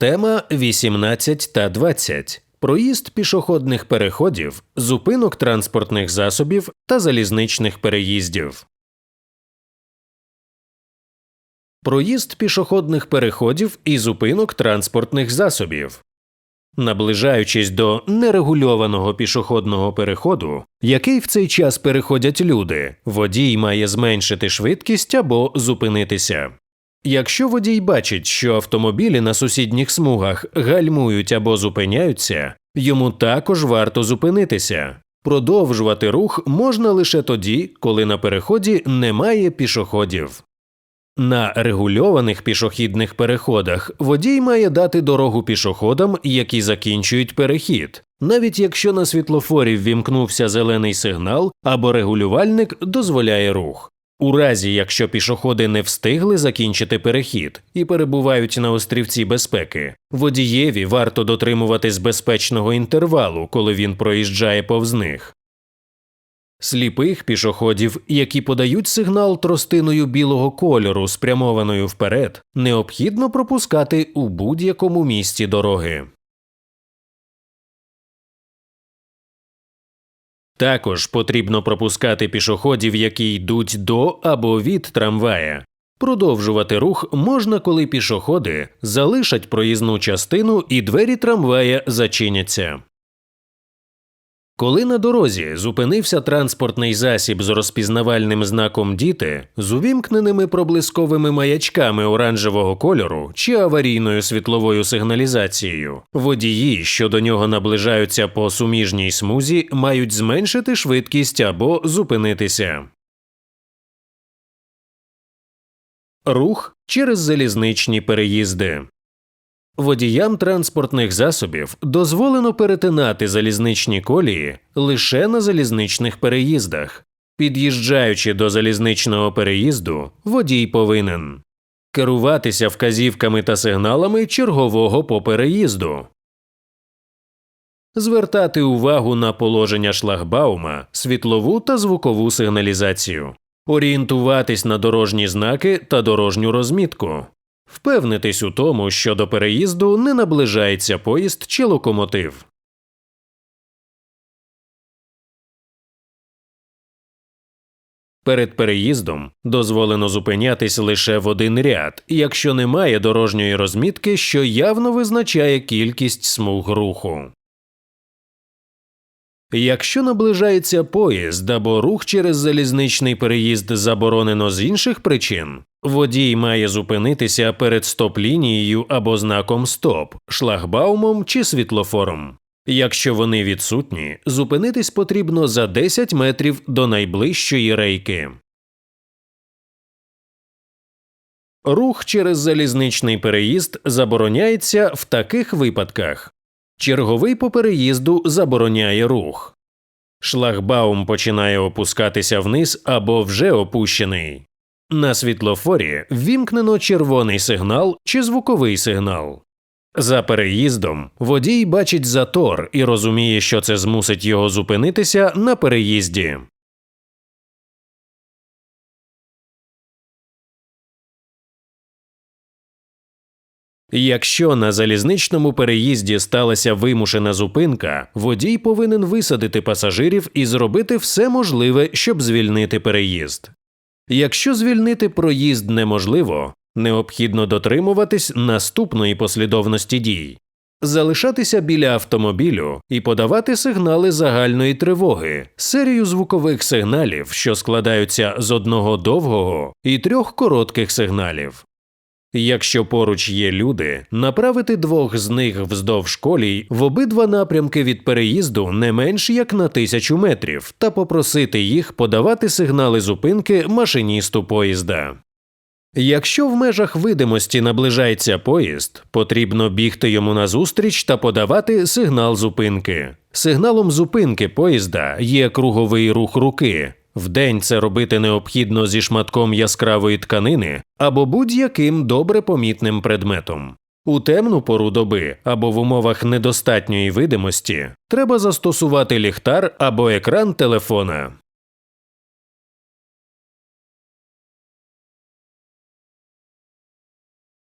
Тема 18 та 20. Проїзд пішохідних переходів, зупинок транспортних засобів та залізничних переїздів. Проїзд пішохідних переходів і зупинок транспортних засобів. Наближаючись до нерегульованого пішохідного переходу, який в цей час переходять люди, водій має зменшити швидкість або зупинитися. Якщо водій бачить, що автомобілі на сусідніх смугах гальмують або зупиняються, йому також варто зупинитися. Продовжувати рух можна лише тоді, коли на переході немає пішоходів. На регульованих пішохідних переходах водій має дати дорогу пішоходам, які закінчують перехід, навіть якщо на світлофорі ввімкнувся зелений сигнал або регулювальник дозволяє рух. У разі, якщо пішоходи не встигли закінчити перехід і перебувають на острівці безпеки, водієві варто дотримуватись безпечного інтервалу, коли він проїжджає повз них. Сліпих пішоходів, які подають сигнал тростиною білого кольору, спрямованою вперед, необхідно пропускати у будь-якому місці дороги. Також потрібно пропускати пішоходів, які йдуть до або від трамвая. Продовжувати рух можна, коли пішоходи залишать проїзну частину і двері трамвая зачиняться. Коли на дорозі зупинився транспортний засіб з розпізнавальним знаком діти з увімкненими проблисковими маячками оранжевого кольору чи аварійною світловою сигналізацією, водії, що до нього наближаються по суміжній смузі, мають зменшити швидкість або зупинитися. Рух через залізничні переїзди. Водіям транспортних засобів дозволено перетинати залізничні колії лише на залізничних переїздах. Під'їжджаючи до залізничного переїзду, водій повинен керуватися вказівками та сигналами чергового по переїзду, звертати увагу на положення шлагбаума, світлову та звукову сигналізацію, орієнтуватись на дорожні знаки та дорожню розмітку. Впевнитись у тому, що до переїзду не наближається поїзд чи локомотив. Перед переїздом дозволено зупинятись лише в один ряд, якщо немає дорожньої розмітки, що явно визначає кількість смуг руху. Якщо наближається поїзд або рух через залізничний переїзд заборонено з інших причин, водій має зупинитися перед стоп-лінією або знаком стоп, шлагбаумом чи світлофором. Якщо вони відсутні, зупинитись потрібно за 10 метрів до найближчої рейки. Рух через залізничний переїзд забороняється в таких випадках Черговий по переїзду забороняє рух. Шлагбаум починає опускатися вниз або вже опущений. На світлофорі ввімкнено червоний сигнал чи звуковий сигнал. За переїздом водій бачить затор і розуміє, що це змусить його зупинитися на переїзді. Якщо на залізничному переїзді сталася вимушена зупинка, водій повинен висадити пасажирів і зробити все можливе, щоб звільнити переїзд. Якщо звільнити проїзд неможливо, необхідно дотримуватись наступної послідовності дій залишатися біля автомобілю і подавати сигнали загальної тривоги, серію звукових сигналів, що складаються з одного довгого і трьох коротких сигналів. Якщо поруч є люди, направити двох з них вздовж колій в обидва напрямки від переїзду не менш як на тисячу метрів, та попросити їх подавати сигнали зупинки машиністу поїзда. Якщо в межах видимості наближається поїзд, потрібно бігти йому назустріч та подавати сигнал зупинки. Сигналом зупинки поїзда є круговий рух руки, Вдень це робити необхідно зі шматком яскравої тканини або будь-яким добре помітним предметом. У темну пору доби або в умовах недостатньої видимості треба застосувати ліхтар або екран телефона.